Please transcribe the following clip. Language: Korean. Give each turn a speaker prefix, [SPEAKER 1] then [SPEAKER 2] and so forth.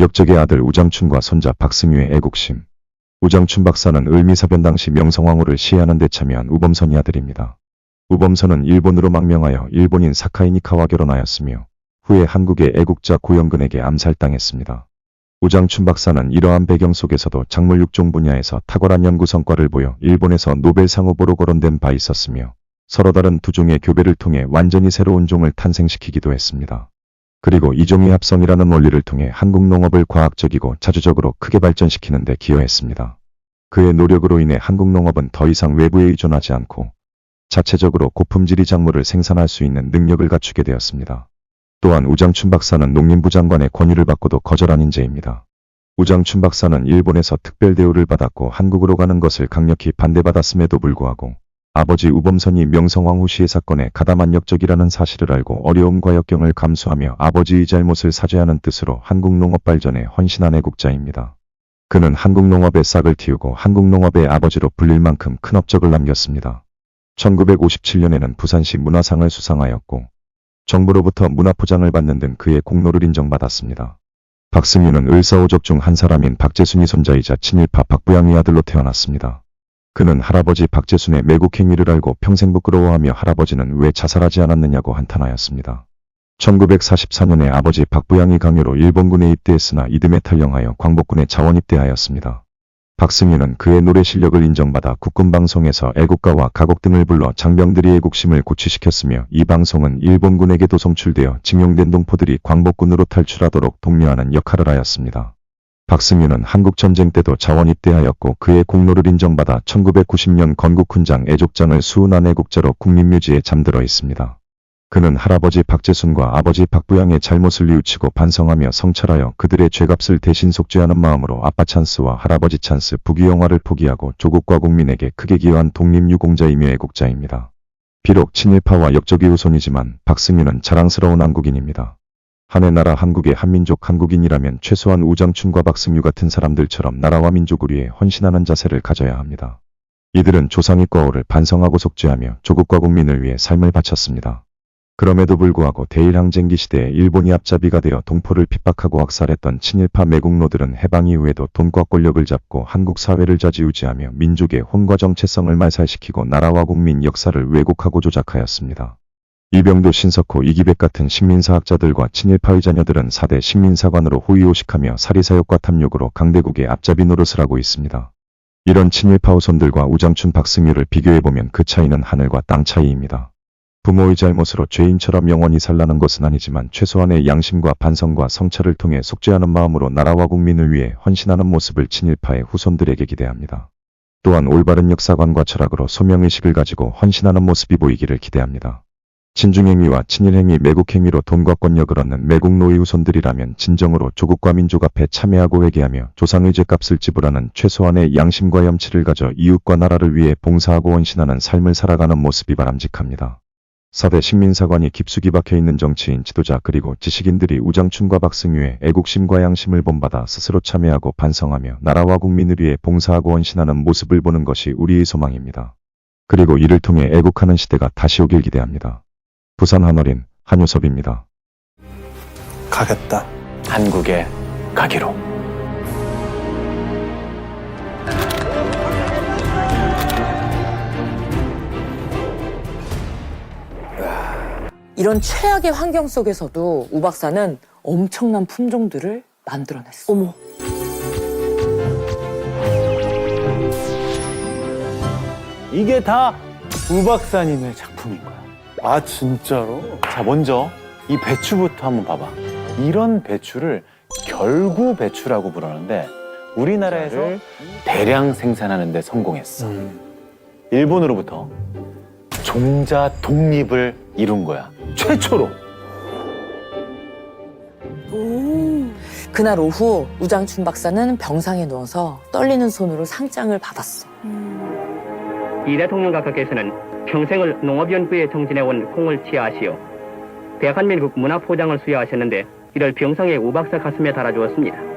[SPEAKER 1] 역적의 아들 우장춘과 손자 박승유의 애국심. 우장춘 박사는 을미사변 당시 명성황후를 시해하는 데 참여한 우범선이 아들입니다. 우범선은 일본으로 망명하여 일본인 사카이니카와 결혼하였으며 후에 한국의 애국자 고영근에게 암살당했습니다. 우장춘 박사는 이러한 배경 속에서도 작물 육종 분야에서 탁월한 연구 성과를 보여 일본에서 노벨상 후보로 거론된 바 있었으며 서로 다른 두 종의 교배를 통해 완전히 새로운 종을 탄생시키기도 했습니다. 그리고 이종의 합성이라는 원리를 통해 한국 농업을 과학적이고 자주적으로 크게 발전시키는 데 기여했습니다. 그의 노력으로 인해 한국 농업은 더 이상 외부에 의존하지 않고 자체적으로 고품질의 작물을 생산할 수 있는 능력을 갖추게 되었습니다. 또한 우장춘 박사는 농림부 장관의 권유를 받고도 거절한 인재입니다. 우장춘 박사는 일본에서 특별 대우를 받았고 한국으로 가는 것을 강력히 반대받았음에도 불구하고 아버지 우범선이 명성황후 시해 사건에 가담한 역적이라는 사실을 알고 어려움과 역경을 감수하며 아버지의 잘못을 사죄하는 뜻으로 한국 농업 발전에 헌신한 애국자입니다. 그는 한국 농업의 싹을 틔우고 한국 농업의 아버지로 불릴 만큼 큰 업적을 남겼습니다. 1957년에는 부산시 문화상을 수상하였고 정부로부터 문화포장을 받는 등 그의 공로를 인정받았습니다. 박승윤은 을사오족 중한 사람인 박재순이 손자이자 친일파 박부양의 아들로 태어났습니다. 그는 할아버지 박재순의 매국 행위를 알고 평생 부끄러워하며 할아버지는 왜 자살하지 않았느냐고 한탄하였습니다. 1944년에 아버지 박부양이 강요로 일본군에 입대했으나 이듬해 탈영하여 광복군에 자원 입대하였습니다. 박승윤은 그의 노래 실력을 인정받아 국군방송에서 애국가와 가곡 등을 불러 장병들이 애국심을 고취시켰으며 이 방송은 일본군에게도 송출되어 징용된 동포들이 광복군으로 탈출하도록 독려하는 역할을 하였습니다. 박승윤은 한국전쟁 때도 자원 입대하였고 그의 공로를 인정받아 1990년 건국훈장 애족장을 수운한 애국자로 국립묘지에 잠들어 있습니다. 그는 할아버지 박재순과 아버지 박부양의 잘못을 뉘우치고 반성하며 성찰하여 그들의 죄값을 대신 속죄하는 마음으로 아빠 찬스와 할아버지 찬스 부귀영화를 포기하고 조국과 국민에게 크게 기여한 독립유공자이며 애국자입니다. 비록 친일파와 역적의 후손이지만 박승윤은 자랑스러운 한국인입니다. 한해 나라 한국의 한민족 한국인이라면 최소한 우장춘과 박승유 같은 사람들처럼 나라와 민족을 위해 헌신하는 자세를 가져야 합니다. 이들은 조상의 거울을 반성하고 속죄하며 조국과 국민을 위해 삶을 바쳤습니다. 그럼에도 불구하고 대일항쟁기 시대에 일본이 앞잡이가 되어 동포를 핍박하고 악살했던 친일파 매국노들은 해방 이후에도 돈과 권력을 잡고 한국 사회를 좌지우지하며 민족의 혼과 정체성을 말살시키고 나라와 국민 역사를 왜곡하고 조작하였습니다. 이병도 신석호 이기백 같은 식민사학자들과 친일파의 자녀들은 4대 식민사관으로 호위호식하며 사리사욕과 탐욕으로 강대국의 앞잡이 노릇을 하고 있습니다. 이런 친일파 후손들과 우장춘 박승유를 비교해보면 그 차이는 하늘과 땅 차이입니다. 부모의 잘못으로 죄인처럼 영원히 살라는 것은 아니지만 최소한의 양심과 반성과 성찰을 통해 속죄하는 마음으로 나라와 국민을 위해 헌신하는 모습을 친일파의 후손들에게 기대합니다. 또한 올바른 역사관과 철학으로 소명의식을 가지고 헌신하는 모습이 보이기를 기대합니다. 친중행위와 친일행위 매국행위로 돈과 권력을 얻는 매국노의 후손들이라면 진정으로 조국과 민족 앞에 참회하고 회개하며 조상의 죄값을 지불하는 최소한의 양심과 염치를 가져 이웃과 나라를 위해 봉사하고 헌신하는 삶을 살아가는 모습이 바람직합니다. 4대 식민사관이 깊숙이 박혀있는 정치인 지도자 그리고 지식인들이 우장춘과 박승유의 애국심과 양심을 본받아 스스로 참회하고 반성하며 나라와 국민을 위해 봉사하고 헌신하는 모습을 보는 것이 우리의 소망입니다. 그리고 이를 통해 애국하는 시대가 다시 오길 기대합니다. 부산 한어린 한효섭입니다.
[SPEAKER 2] 가겠다.
[SPEAKER 3] 한국에 가기로.
[SPEAKER 4] 이런 최악의 환경 속에서도 우 박사는 엄청난 품종들을 만들어냈어. 어머.
[SPEAKER 3] 이게 다 우박사님의 작품인 거야.
[SPEAKER 2] 아 진짜로?
[SPEAKER 3] 자, 먼저 이 배추부터 한번 봐봐. 이런 배추를 결구 배추라고 부르는데 우리나라에서 대량 생산하는 데 성공했어.
[SPEAKER 2] 음.
[SPEAKER 3] 일본으로부터 종자 독립을 이룬 거야. 최초로.
[SPEAKER 4] 그날 오후 우장춘 박사는 병상에 누워서 떨리는 손으로 상장을 받았어.
[SPEAKER 5] 이 대통령 각하께서는 평생을 농업연구에 정진해온 공을 치하하시어 대한민국 문화포장을 수여하셨는데 이를 병상의 우박사 가슴에 달아주었습니다.